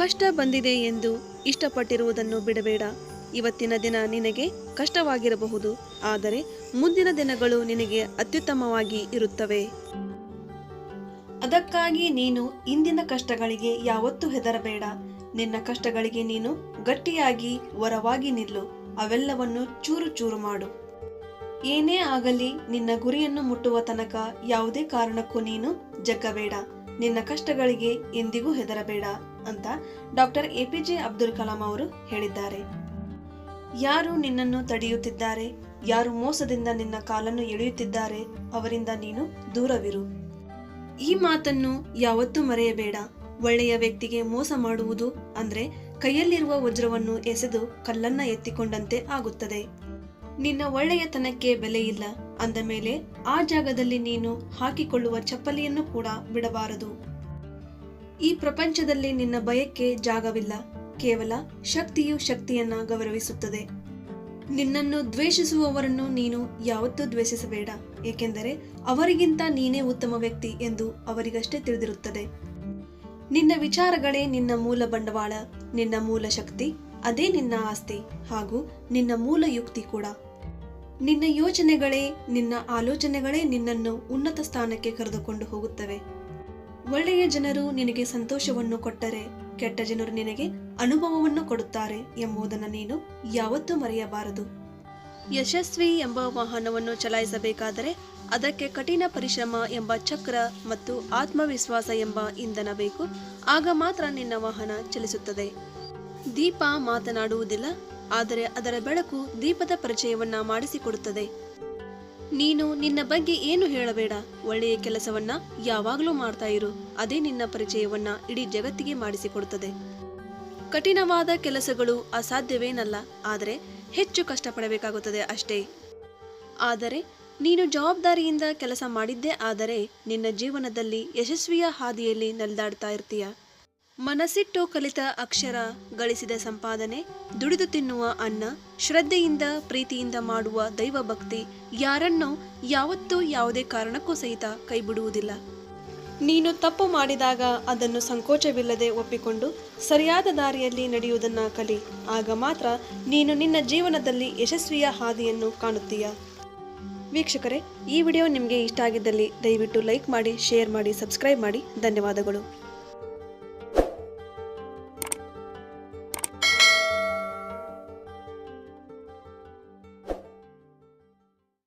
ಕಷ್ಟ ಬಂದಿದೆ ಎಂದು ಇಷ್ಟಪಟ್ಟಿರುವುದನ್ನು ಬಿಡಬೇಡ. ಇವತ್ತಿನ ದಿನ ನಿನಗೆ ಕಷ್ಟವಾಗಿರಬಹುದು, ಆದರೆ ಮುಂದಿನ ದಿನಗಳು ನಿನಗೆ ಅತ್ಯುತ್ತಮವಾಗಿ ಇರುತ್ತವೆ. ಅದಕ್ಕಾಗಿ ನೀನು ಇಂದಿನ ಕಷ್ಟಗಳಿಗೆ ಯಾವತ್ತೂ ಹೆದರಬೇಡ. ನಿನ್ನ ಕಷ್ಟಗಳಿಗೆ ನೀನು ಗಟ್ಟಿಯಾಗಿ ವರವಾಗಿ ನಿಲ್ಲು. ಅವೆಲ್ಲವನ್ನು ಚೂರು ಚೂರು ಮಾಡು. ಏನೇ ಆಗಲಿ, ನಿನ್ನ ಗುರಿಯನ್ನು ಮುಟ್ಟುವ ತನಕ ಯಾವುದೇ ಕಾರಣಕ್ಕೂ ನೀನು ಜಗ್ಗಬೇಡ. ನಿನ್ನ ಕಷ್ಟಗಳಿಗೆ ಎಂದಿಗೂ ಹೆದರಬೇಡ. ಅಂತ doctor A P J Abdul Kalam ಅವರು ಹೇಳಿದ್ದಾರೆ. ಯಾರು ನಿನ್ನನ್ನು ತಡೆಯುತ್ತಿದ್ದಾರೆ? ಯಾರು ಮೋಸದಿಂದ ನಿನ್ನ ಕಾಲನ್ನು ಎಳೆಯುತ್ತಿದ್ದಾರೆ? ಅವರಿಂದ ನೀನು ದೂರವಿರು. ಈ ಮಾತನ್ನು ಯಾವತ್ತೂ ಮರೆಯಬೇಡ. ಒಳ್ಳೆಯ ವ್ಯಕ್ತಿಗೆ ಮೋಸ ಮಾಡುವುದು ಅಂದ್ರೆ ಕೈಯಲ್ಲಿರುವ ವಜ್ರವನ್ನು ಎಸೆದು ಕಲ್ಲನ್ನ ಎತ್ತಿಕೊಂಡಂತೆ ಆಗುತ್ತದೆ. ನಿನ್ನ ಒಳ್ಳೆಯತನಕ್ಕೆ ಬೆಲೆ ಇಲ್ಲ. ಅಂದ ಮೇಲೆ ಆ ಜಾಗದಲ್ಲಿ ನೀನು ಹಾಕಿಕೊಳ್ಳುವ ಚಪ್ಪಲಿಯನ್ನು ಕೂಡ ಬಿಡಬಾರದು. ಈ ಪ್ರಪಂಚದಲ್ಲಿ ನಿನ್ನ ಭಯಕ್ಕೆ ಜಾಗವಿಲ್ಲ. ಕೇವಲ ಶಕ್ತಿಯು ಶಕ್ತಿಯನ್ನ ಗೌರವಿಸುತ್ತದೆ. ನಿನ್ನನ್ನು ದ್ವೇಷಿಸುವವರನ್ನು ನೀನು ಯಾವತ್ತೂ ದ್ವೇಷಿಸಬೇಡ. ಏಕೆಂದರೆ ಅವರಿಗಿಂತ ನೀನೇ ಉತ್ತಮ ವ್ಯಕ್ತಿ ಎಂದು ಅವರಿಗಷ್ಟೇ ತಿಳಿದಿರುತ್ತದೆ. ನಿನ್ನ ವಿಚಾರಗಳೇ ನಿನ್ನ ಮೂಲ ಬಂಡವಾಳ, ನಿನ್ನ ಮೂಲ ಶಕ್ತಿ, ಅದೇ ನಿನ್ನ ಆಸ್ತಿ ಹಾಗೂ ನಿನ್ನ ಮೂಲ ಯುಕ್ತಿ ಕೂಡ. ನಿನ್ನ ಯೋಚನೆಗಳೇ ನಿನ್ನ ಆಲೋಚನೆಗಳೇ ನಿನ್ನನ್ನು ಉನ್ನತ ಸ್ಥಾನಕ್ಕೆ ಕರೆದುಕೊಂಡು ಹೋಗುತ್ತವೆ. ಒಳ್ಳೆಯ ಜನರು ನಿನಗೆ ಸಂತೋಷವನ್ನು ಕೊಟ್ಟರೆ, ಕೆಟ್ಟ ಜನರು ನಿನಗೆ ಅನುಭವವನ್ನು ಕೊಡುತ್ತಾರೆ ಎಂಬುದನ್ನು ನೀನು ಯಾವತ್ತೂ ಮರೆಯಬಾರದು. ಯಶಸ್ವಿ ಎಂಬ ವಾಹನವನ್ನು ಚಲಾಯಿಸಬೇಕಾದರೆ ಅದಕ್ಕೆ ಕಠಿಣ ಪರಿಶ್ರಮ ಎಂಬ ಚಕ್ರ ಮತ್ತು ಆತ್ಮವಿಶ್ವಾಸ ಎಂಬ ಇಂಧನ ಬೇಕು. ಆಗ ಮಾತ್ರ ನಿನ್ನ ವಾಹನ ಚಲಿಸುತ್ತದೆ. ದೀಪ ಮಾತನಾಡುವುದಿಲ್ಲ, ಆದರೆ ಅದರ ಬೆಳಕು ದೀಪದ ಪರಿಚಯವನ್ನ ಮಾಡಿಸಿಕೊಡುತ್ತದೆ. ನೀನು ನಿನ್ನ ಬಗ್ಗೆ ಏನು ಹೇಳಬೇಡ. ಒಳ್ಳೆಯ ಕೆಲಸವನ್ನ ಯಾವಾಗಲೂ ಮಾಡ್ತಾ ಇರು. ಅದೇ ನಿನ್ನ ಪರಿಚಯವನ್ನ ಇಡೀ ಜಗತ್ತಿಗೆ ಮಾಡಿಸಿಕೊಡುತ್ತದೆ. ಕಠಿಣವಾದ ಕೆಲಸಗಳು ಅಸಾಧ್ಯವೇನಲ್ಲ, ಆದರೆ ಹೆಚ್ಚು ಕಷ್ಟಪಡಬೇಕಾಗುತ್ತದೆ ಅಷ್ಟೇ. ಆದರೆ ನೀನು ಜವಾಬ್ದಾರಿಯಿಂದ ಕೆಲಸ ಮಾಡಿದ್ದೇ ಆದರೆ ನಿನ್ನ ಜೀವನದಲ್ಲಿ ಯಶಸ್ವಿಯ ಹಾದಿಯಲ್ಲಿ ನಡೆದಾಡ್ತಾ ಇರ್ತೀಯ. ಮನಸ್ಸಿಟ್ಟು ಕಲಿತ ಅಕ್ಷರ ಗಳಿಸಿದ ಸಂಪಾದನೆ, ದುಡಿದು ತಿನ್ನುವ ಅನ್ನ, ಶ್ರದ್ಧೆಯಿಂದ, ಪ್ರೀತಿಯಿಂದ ಮಾಡುವ ದೈವ ಭಕ್ತಿ ಯಾರನ್ನೂ ಯಾವತ್ತೂ ಯಾವುದೇ ಕಾರಣಕ್ಕೂ ಸಹಿತ ಕೈಬಿಡುವುದಿಲ್ಲ. ನೀನು ತಪ್ಪು ಮಾಡಿದಾಗ ಅದನ್ನು ಸಂಕೋಚವಿಲ್ಲದೆ ಒಪ್ಪಿಕೊಂಡು ಸರಿಯಾದ ದಾರಿಯಲ್ಲಿ ನಡೆಯುವುದನ್ನು ಕಲಿ. ಆಗ ಮಾತ್ರ ನೀನು ನಿನ್ನ ಜೀವನದಲ್ಲಿ ಯಶಸ್ವಿಯ ಹಾದಿಯನ್ನು ಕಾಣುತ್ತೀಯ. ವೀಕ್ಷಕರೇ, ಈ ವಿಡಿಯೋ ನಿಮಗೆ ಇಷ್ಟ ಆಗಿದ್ದಲ್ಲಿ ದಯವಿಟ್ಟು ಲೈಕ್ ಮಾಡಿ, ಶೇರ್ ಮಾಡಿ, ಸಬ್ಸ್ಕ್ರೈಬ್ ಮಾಡಿ. ಧನ್ಯವಾದಗಳು.